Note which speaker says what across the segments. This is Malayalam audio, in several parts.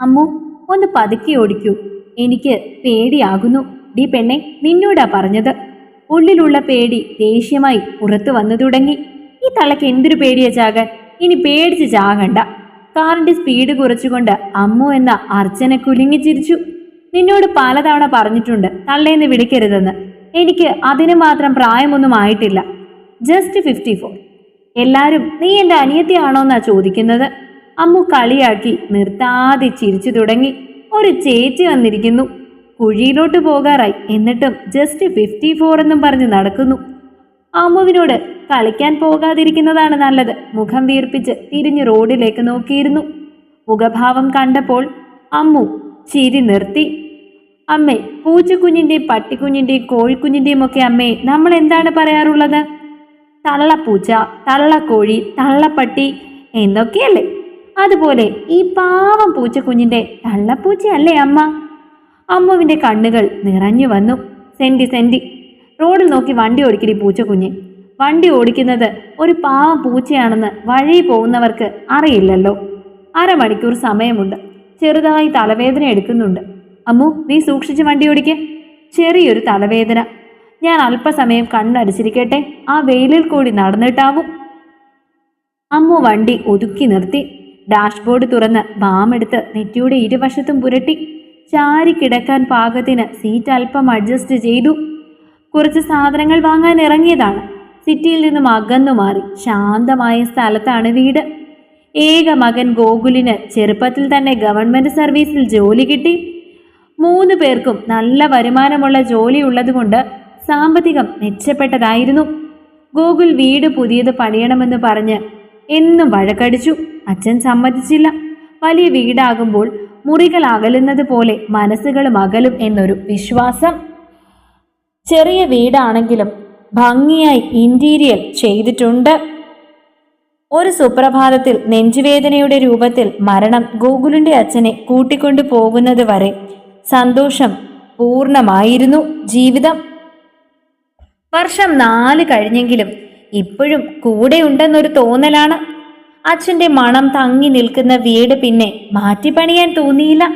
Speaker 1: അമ്മു ഒന്ന് പതുക്കി ഓടിക്കൂ. എനിക്ക് പേടിയാകുന്നു. ഡി പെണ്ണെ നിന്നോടാ പറഞ്ഞത്. ഉള്ളിലുള്ള പേടി ദേഷ്യമായി പുറത്തു വന്നു തുടങ്ങി. ഈ തലയ്ക്ക് എന്തൊരു പേടിയാ ചാകാൻ? ഇനി പേടിച്ച് ചാകണ്ട. കാറിന്റെ സ്പീഡ് കുറച്ചുകൊണ്ട് അമ്മു എന്ന അർച്ചന കുലുങ്ങി ചിരിച്ചു. നിന്നോട് പലതവണ പറഞ്ഞിട്ടുണ്ട് തള്ളേന്ന് വിളിക്കരുതെന്ന്. എനിക്ക് അതിന് മാത്രം പ്രായമൊന്നും ആയിട്ടില്ല. Just fifty four. എല്ലാരും നീ എന്റെ അനിയത്തിയാണോന്നാ ചോദിക്കുന്നത്? അമ്മു കളിയാക്കി നിർത്താതെ ചിരിച്ചു തുടങ്ങി. ഒരു ചേച്ചി വന്നിരിക്കുന്നു. കുഴിയിലോട്ട് പോകാറായി. എന്നിട്ടും ജസ്റ്റ് ഫിഫ്റ്റി ഫോർ എന്നും പറഞ്ഞ് നടക്കുന്നു. അമ്മുവിനോട് കളിക്കാൻ പോകാതിരിക്കുന്നതാണ് നല്ലത്. മുഖം വീർപ്പിച്ച് തിരിഞ്ഞ് റോഡിലേക്ക് നോക്കിയിരുന്നു. മുഖഭാവം കണ്ടപ്പോൾ അമ്മു ചിരി നിർത്തി. അമ്മേ പൂച്ചക്കുഞ്ഞിന്റെയും പട്ടിക്കുഞ്ഞിന്റെയും കോഴിക്കുഞ്ഞിന്റെയും ഒക്കെ അമ്മേ നമ്മൾ എന്താണ് പറയാറുള്ളത്? തള്ളപ്പൂച്ച തള്ളക്കോഴി തള്ളപ്പട്ടി എന്നൊക്കെയല്ലേ അതുപോലെ ഈ പാവം പൂച്ചക്കുഞ്ഞിന്റെ തള്ളപ്പൂച്ചയല്ലേ അമ്മ? അമ്മുവിന്റെ കണ്ണുകൾ നിറഞ്ഞു വന്നു. Senti senti. റോഡിൽ നോക്കി വണ്ടി ഓടിക്കടി പൂച്ചക്കുഞ്ഞ്. വണ്ടി ഓടിക്കുന്നത് ഒരു പാവം പൂച്ചയാണെന്ന് വഴി പോകുന്നവർക്ക് അറിയില്ലല്ലോ. അരമണിക്കൂർ സമയമുണ്ട്. ചെറുതായി തലവേദന എടുക്കുന്നുണ്ട്. അമ്മു നീ സൂക്ഷിച്ച് വണ്ടി ഓടിക്ക്. ചെറിയൊരു തലവേദന. ഞാൻ അല്പസമയം കണ്ണടിച്ചിരിക്കട്ടെ. ആ വെയിലിൽ കൂടി നടന്നിട്ടാവും. അമ്മു വണ്ടി ഒതുക്കി നിർത്തി. ഡാഷ്ബോർഡ് തുറന്ന് ബാമെടുത്ത് നെറ്റിയുടെ ഇരുവശത്തും പുരട്ടി. ചാരി കിടക്കാൻ പാകത്തിന് സീറ്റ് അല്പം അഡ്ജസ്റ്റ് ചെയ്തു. കുറച്ച് സാധനങ്ങൾ വാങ്ങാൻ ഇറങ്ങിയതാണ്. സിറ്റിയിൽ നിന്നും അകന്നു മാറി ശാന്തമായ സ്ഥലത്താണ് വീട്. ഏക മകൻ ഗോകുലിന് ചെറുപ്പത്തിൽ തന്നെ ഗവൺമെന്റ് സർവീസിൽ ജോലി കിട്ടി. മൂന്ന് പേർക്കും നല്ല വരുമാനമുള്ള ജോലി ഉള്ളതുകൊണ്ട് സാമ്പത്തികം മെച്ചപ്പെട്ടതായിരുന്നു. ഗോകുൽ വീട് പുതിയത് പണിയണമെന്ന് പറഞ്ഞ് എന്നും വഴക്കടിച്ചു. അച്ഛൻ സമ്മതിച്ചില്ല. വലിയ വീടാകുമ്പോൾ മുറികൾ അകലുന്നത് പോലെ മനസ്സുകളും അകലും എന്നൊരു വിശ്വാസം. ചെറിയ വീടാണെങ്കിലും ഭംഗിയായി ഇന്റീരിയർ ചെയ്തിട്ടുണ്ട്. ഒരു സുപ്രഭാതത്തിൽ നെഞ്ചുവേദനയുടെ രൂപത്തിൽ മരണം ഗോകുലിന്റെ അച്ഛനെ കൂട്ടിക്കൊണ്ടു പോകുന്നത് വരെ സന്തോഷം പൂർണമായിരുന്നു ജീവിതം. വർഷം നാല് കഴിഞ്ഞെങ്കിലും ഇപ്പോഴും കൂടെയുണ്ടെന്നൊരു തോന്നലാണ്. അച്ഛന്റെ മണം തങ്ങി നിൽക്കുന്ന വീട് പിന്നെ മാറ്റിപ്പണിയാൻ തോന്നിയില്ല.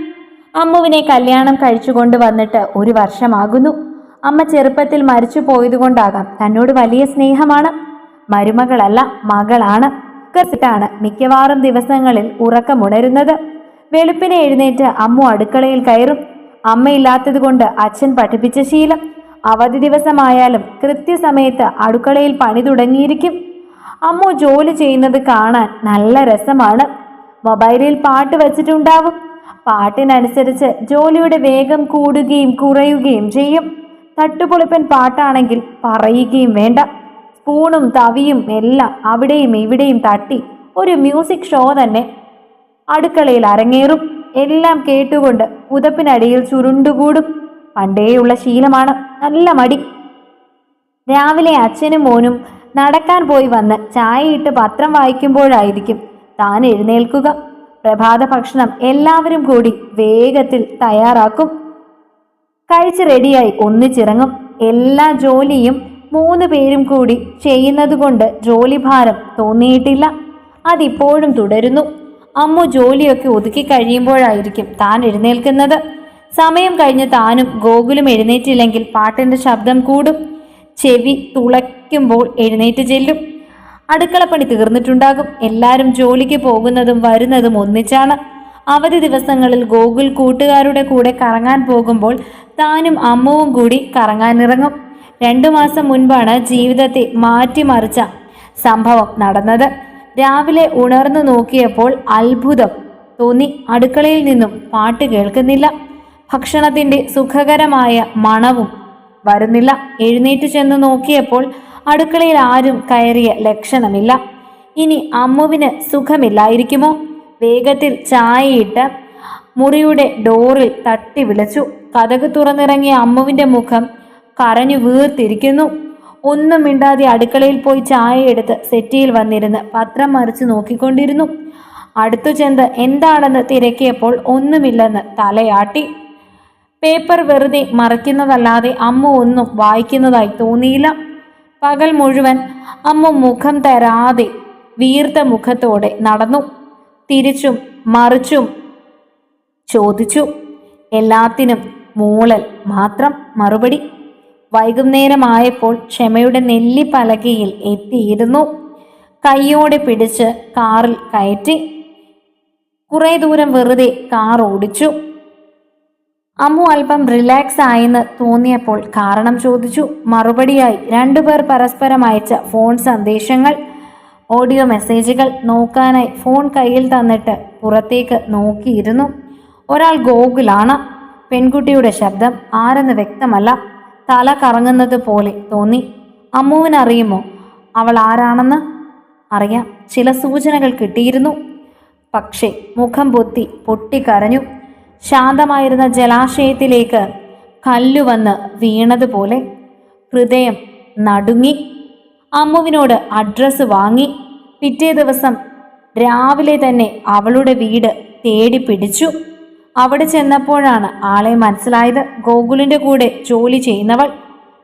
Speaker 1: അമ്മുവിനെ കല്യാണം കഴിച്ചുകൊണ്ട് വന്നിട്ട് ഒരു വർഷമാകുന്നു. അമ്മ ചെറുപ്പത്തിൽ മരിച്ചു പോയതുകൊണ്ടാകാം തന്നോട് വലിയ സ്നേഹമാണ്. മരുമകളല്ല മകളാണ്. ാണ് മിക്കവാറും ദിവസങ്ങളിൽ ഉറക്കമുണരുന്നത്. വെളുപ്പിനെ എഴുന്നേറ്റ് അമ്മു അടുക്കളയിൽ കയറും. അമ്മയില്ലാത്തത് കൊണ്ട് അച്ഛൻ പഠിപ്പിച്ച ശീലം. അവധി ദിവസമായാലും കൃത്യസമയത്ത് അടുക്കളയിൽ പണി തുടങ്ങിയിരിക്കും. അമ്മു ജോലി ചെയ്യുന്നത് കാണാൻ നല്ല രസമാണ്. മൊബൈലിൽ പാട്ട് വച്ചിട്ടുണ്ടാവും. പാട്ടിനനുസരിച്ച് ജോലിയുടെ വേഗം കൂടുകയും കുറയുകയും ചെയ്യും. തട്ടുപൊളിപ്പൻ പാട്ടാണെങ്കിൽ പറയുകയും വേണ്ട. സ്പൂണും തവിയും എല്ലാം അവിടെയും ഇവിടെയും തട്ടി ഒരു മ്യൂസിക് ഷോ തന്നെ. അടുക്കളയിൽ അരങ്ങേറും. എല്ലാം കേട്ടുകൊണ്ട് പുതപ്പിനടിയിൽ ചുരുണ്ടുകൂടും. പണ്ടേയുള്ള ശീലമാണ്. നല്ല മടി. രാവിലെ അച്ഛനും മോനും നടക്കാൻ പോയി വന്ന് ചായയിട്ട് പത്രം വായിക്കുമ്പോഴായിരിക്കും താൻ എഴുന്നേൽക്കുക. പ്രഭാത ഭക്ഷണം എല്ലാവരും കൂടി വേഗത്തിൽ തയ്യാറാക്കും. കഴിച്ച് റെഡിയായി ഒന്നിച്ചിറങ്ങും. എല്ലാ ജോലിയും മൂന്ന് പേരും കൂടി ചെയ്യുന്നതുകൊണ്ട് ജോലിഭാരം തോന്നിയിട്ടില്ല. അതിപ്പോഴും തുടരുന്നു. അമ്മു ജോലിയൊക്കെ ഒതുക്കി കഴിയുമ്പോഴായിരിക്കും താൻ എഴുന്നേൽക്കുന്നത്. സമയം കഴിഞ്ഞ് താനും ഗോകുലും എഴുന്നേറ്റില്ലെങ്കിൽ പാട്ടിന്റെ ശബ്ദം കൂടും. ചെവി തുളയ്ക്കുമ്പോൾ എഴുന്നേറ്റ് ചെല്ലും. അടുക്കളപ്പണി തീർന്നിട്ടുണ്ടാകും. എല്ലാവരും ജോലിക്ക് പോകുന്നതും വരുന്നതും ഒന്നിച്ചാണ്. അവധി ദിവസങ്ങളിൽ ഗോകുൽ കൂട്ടുകാരുടെ കൂടെ കറങ്ങാൻ പോകുമ്പോൾ താനും അമ്മുവും കൂടി കറങ്ങാനിറങ്ങും. രണ്ടു മാസം മുൻപാണ് ജീവിതത്തെ മാറ്റിമറിച്ച സംഭവം നടന്നത്. രാവിലെ ഉണർന്നു നോക്കിയപ്പോൾ അത്ഭുതം തോന്നി. അടുക്കളയിൽ നിന്നും പാട്ട് കേൾക്കുന്നില്ല. ഭക്ഷണത്തിന്റെ സുഖകരമായ മണവും വരുന്നില്ല. എഴുന്നേറ്റ് ചെന്ന് നോക്കിയപ്പോൾ അടുക്കളയിൽ ആരും കയറിയ ലക്ഷണമില്ല. ഇനി അമ്മുവിന് സുഖമില്ലായിരിക്കുമോ? വേഗത്തിൽ ചായയിട്ട് മുറിയുടെ ഡോറിൽ തട്ടി വിളിച്ചു. കഥക് തുറന്നിറങ്ങിയ അമ്മുവിന്റെ മുഖം കരഞ്ഞു വീർത്തിരിക്കുന്നു. ഒന്നും മിണ്ടാതെ അടുക്കളയിൽ പോയി ചായ എടുത്ത് സെറ്റിയിൽ വന്നിരുന്ന് പത്രം മറിച്ച് നോക്കിക്കൊണ്ടിരുന്നു. അടുത്തു ചെന്ന് എന്താണെന്ന് തിരക്കിയപ്പോൾ ഒന്നുമില്ലെന്ന് തലയാട്ടി. പേപ്പർ വെറുതെ മറയ്ക്കുന്നതല്ലാതെ അമ്മ ഒന്നും വായിക്കുന്നതായി തോന്നിയില്ല. പകൽ മുഴുവൻ അമ്മ മുഖം തരാതെ വീർത്ത മുഖത്തോടെ നടന്നു. തിരിച്ചും മറിച്ചും ചോദിച്ചു. എല്ലാത്തിനും മൂളൽ മാത്രം മറുപടി. വൈകുന്നേരമായപ്പോൾ ക്ഷമയുടെ നെല്ലിപ്പലകയിൽ എത്തിയിരുന്നു. കൈയോടെ പിടിച്ച് കാറിൽ കയറ്റി. കുറേ ദൂരം വെറുതെ കാർ ഓടിച്ചു. അമ്മു അല്പം റിലാക്സ് ആയെന്ന് തോന്നിയപ്പോൾ കാരണം ചോദിച്ചു. മറുപടിയായി രണ്ടുപേർ പരസ്പരം അയച്ച ഫോൺ സന്ദേശങ്ങൾ ഓഡിയോ മെസ്സേജുകൾ നോക്കാനായി ഫോൺ കയ്യിൽ തന്നിട്ട് പുറത്തേക്ക് നോക്കിയിരുന്നു. ഒരാൾ ഗോകുലാണ്. പെൺകുട്ടിയുടെ ശബ്ദം ആരെന്ന് വ്യക്തമല്ല. തല കറങ്ങുന്നത് പോലെ തോന്നി. അമ്മുവിനറിയുമോ? അവൾ ആരാണെന്ന്? അറിയാം. ചില സൂചനകൾ കിട്ടിയിരുന്നു. പക്ഷേ മുഖം പൊത്തി പൊട്ടിക്കരഞ്ഞു. ശാന്തമായിരുന്ന ജലാശയത്തിലേക്ക് കല്ലുവന്ന് വീണതുപോലെ ഹൃദയം നടുങ്ങി. അമ്മുവിനോട് അഡ്രസ്സ് വാങ്ങി. പിറ്റേ ദിവസം രാവിലെ തന്നെ അവളുടെ വീട് തേടി പിടിച്ചു. അവിടെ ചെന്നപ്പോഴാണ് ആളെ മനസ്സിലായത്. ഗോകുലിന്റെ കൂടെ ജോലി ചെയ്യുന്നവൾ.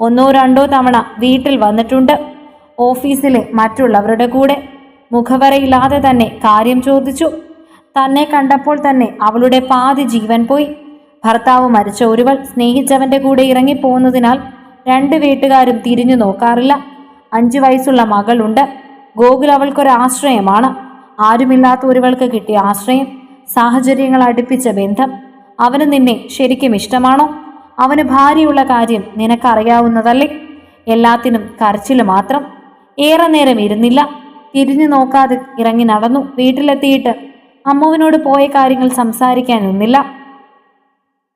Speaker 1: ഒന്നോ രണ്ടോ തവണ വീട്ടിൽ വന്നിട്ടുണ്ട്. ഓഫീസിലെ മറ്റുള്ളവരുടെ കൂടെ. മുഖവരയില്ലാതെ തന്നെ കാര്യം ചോദിച്ചു. തന്നെ കണ്ടപ്പോൾ തന്നെ അവളുടെ പാതി ജീവൻ പോയി. ഭർത്താവ് മരിച്ച ഒരുവൾ സ്നേഹിച്ചവന്റെ കൂടെ ഇറങ്ങിപ്പോകുന്നതിനാൽ രണ്ട് വീട്ടുകാരും തിരിഞ്ഞു നോക്കാറില്ല. അഞ്ചു വയസ്സുള്ള മകളുണ്ട്. ഗോകുൽ അവൾക്കൊരാശ്രയമാണ് ആരുമില്ലാത്ത ഒരുവൾക്ക് കിട്ടിയ ആശ്രയം സാഹചര്യങ്ങൾ അടുപ്പിച്ച ബന്ധം. അവന് നിന്നെ ശരിക്കും ഇഷ്ടമാണോ? അവന് ഭാര്യയുള്ള കാര്യം നിനക്കറിയാവുന്നതല്ലേ? എല്ലാത്തിനും കരച്ചിൽ മാത്രം. ഏറെ നേരം ഇരുന്നില്ല. തിരിഞ്ഞു നോക്കാതെ ഇറങ്ങി നടന്നു. വീട്ടിലെത്തിയിട്ട് അമ്മുവിനോട് പോയ കാര്യങ്ങൾ സംസാരിക്കാനൊന്നില്ല.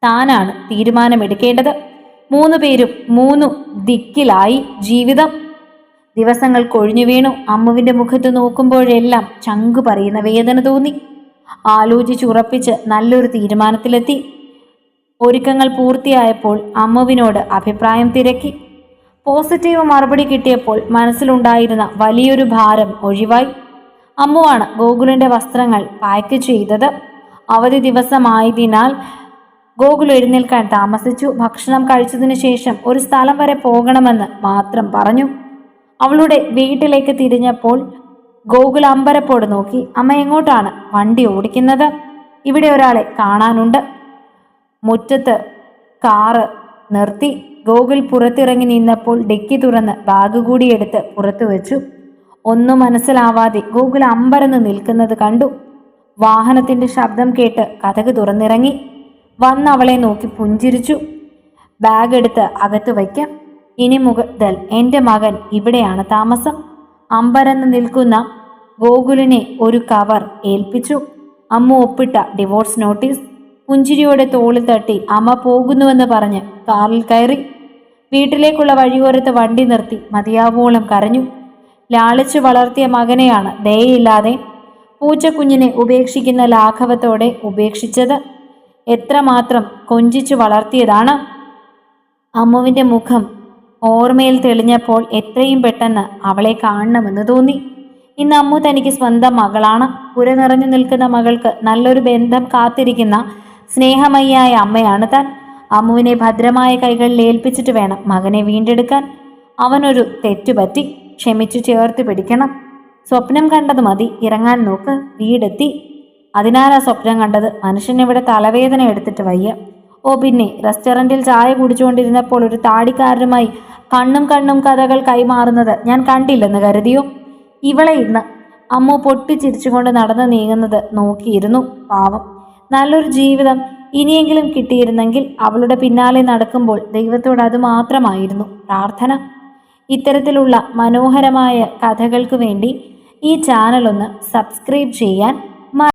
Speaker 1: താനാണ് തീരുമാനമെടുക്കേണ്ടത്. മൂന്ന് പേരും മൂന്നു ദിക്കിലായി ജീവിതം. ദിവസങ്ങൾ കൊഴിഞ്ഞു വീണു. അമ്മുവിന്റെ മുഖത്ത് നോക്കുമ്പോഴെല്ലാം ചങ്കു പറയുന്ന വേദന തോന്നി. ആലോചിച്ചുറപ്പിച്ച് നല്ലൊരു തീരുമാനത്തിലെത്തി. ഒരുക്കങ്ങൾ പൂർത്തിയായപ്പോൾ അമ്മുവിനോട് അഭിപ്രായം തിരക്കി. പോസിറ്റീവ് മറുപടി കിട്ടിയപ്പോൾ മനസ്സിലുണ്ടായിരുന്ന വലിയൊരു ഭാരം ഒഴിവായി. അമ്മുവാണ് ഗോകുലിന്റെ വസ്ത്രങ്ങൾ പാക്ക് ചെയ്തത്. അവധി ദിവസമായതിനാൽ ഗോകുൽ എഴുന്നേൽക്കാൻ താമസിച്ചു. ഭക്ഷണം കഴിച്ചതിനു ശേഷം ഒരു സ്ഥലം വരെ പോകണമെന്ന് മാത്രം പറഞ്ഞു. അവളുടെ വീട്ടിലേക്ക് തിരിഞ്ഞപ്പോൾ ഗോകുൽ അമ്പരപ്പോട് നോക്കി അമ്മ എങ്ങോട്ടാണ്? വണ്ടി ഓടിക്കുന്നത്? ഇവിടെ ഒരാളെ കാണാനുണ്ട്. മുറ്റത്ത് കാറ് നിർത്തി. ഗോകുൽ പുറത്തിറങ്ങി നിന്നപ്പോൾ ഡെക്കി തുറന്ന് ബാഗ് കൂടി എടുത്ത് പുറത്തു വെച്ചു. ഒന്നും മനസ്സിലാവാതെ ഗൂഗിൾ അമ്പരന്ന് നിൽക്കുന്നത് കണ്ടു. വാഹനത്തിന്റെ ശബ്ദം കേട്ട് കഥക് തുറന്നിറങ്ങി. വന്ന് അവളെ നോക്കി പുഞ്ചിരിച്ചു. ബാഗ് എടുത്ത് അകത്ത് വയ്ക്കാം. ഇനി മുതൽ എന്റെ മകൻ ഇവിടെയാണ് താമസം. അമ്പരന്ന് നിൽക്കുന്ന ഗോകുലിനെ ഒരു കവർ ഏൽപ്പിച്ചു. അമ്മ ഒപ്പിട്ട ഡിവോഴ്സ് നോട്ടീസ്. പുഞ്ചിരിയോടെ തോളിൽ തട്ടി അമ്മ പോകുന്നുവെന്ന് പറഞ്ഞ് കാറിൽ കയറി. വീട്ടിലേക്കുള്ള വഴിയോരത്ത് വണ്ടി നിർത്തി മതിയാവോളം കരഞ്ഞു. ലാളിച്ചു വളർത്തിയ മകനെയാണ് ദയയില്ലാതെ പൂച്ചക്കുഞ്ഞിനെ ഉപേക്ഷിക്കുന്ന ലാഘവത്തോടെ ഉപേക്ഷിച്ചത്. എത്രമാത്രം കൊഞ്ചിച്ചു വളർത്തിയതാണ്. അമ്മുവിന്റെ മുഖം ഓർമ്മയിൽ തെളിഞ്ഞപ്പോൾ എത്രയും പെട്ടെന്ന് അവളെ കാണണമെന്ന് തോന്നി. ഇന്ന് അമ്മു തനിക്ക് സ്വന്തം മകളാണ്. പുര നിറഞ്ഞു നിൽക്കുന്ന മകൾക്ക് നല്ലൊരു ബന്ധം കാത്തിരിക്കുന്ന സ്നേഹമയ്യായ അമ്മയാണ് താൻ. അമ്മുവിനെ ഭദ്രമായ കൈകളിൽ ഏൽപ്പിച്ചിട്ട് വേണം മകനെ വീണ്ടെടുക്കാൻ. അവനൊരു തെറ്റുപറ്റി. ക്ഷമിച്ചു ചേർത്ത് പിടിക്കണം. സ്വപ്നം കണ്ടത് മതി. ഇറങ്ങാൻ നോക്ക്. വീടെത്തി. ആ സ്വപ്നം കണ്ടത്? മനുഷ്യനിവിടെ തലവേദന എടുത്തിട്ട് വയ്യ. ഓ പിന്നെ റെസ്റ്റോറന്റിൽ ചായ കുടിച്ചുകൊണ്ടിരുന്നപ്പോൾ ഒരു താടിക്കാരനുമായി കണ്ണും കണ്ണും കഥകൾ കൈമാറുന്നത് ഞാൻ കണ്ടില്ലെന്ന് കരുതിയോ? ഇവളെ ഇന്ന് അമ്മ പൊട്ടിച്ചിരിച്ചുകൊണ്ട് നടന്നു നീങ്ങുന്നത് നോക്കിയിരുന്നു. പാവം. നല്ലൊരു ജീവിതം ഇനിയെങ്കിലും കിട്ടിയിരുന്നെങ്കിൽ അവളുടെ പിന്നാലെ നടക്കുമ്പോൾ ദൈവത്തോട് അത് മാത്രമായിരുന്നു പ്രാർത്ഥന. ഇത്തരത്തിലുള്ള മനോഹരമായ കഥകൾക്ക് വേണ്ടി ഈ ചാനലൊന്ന് സബ്സ്ക്രൈബ് ചെയ്യാൻ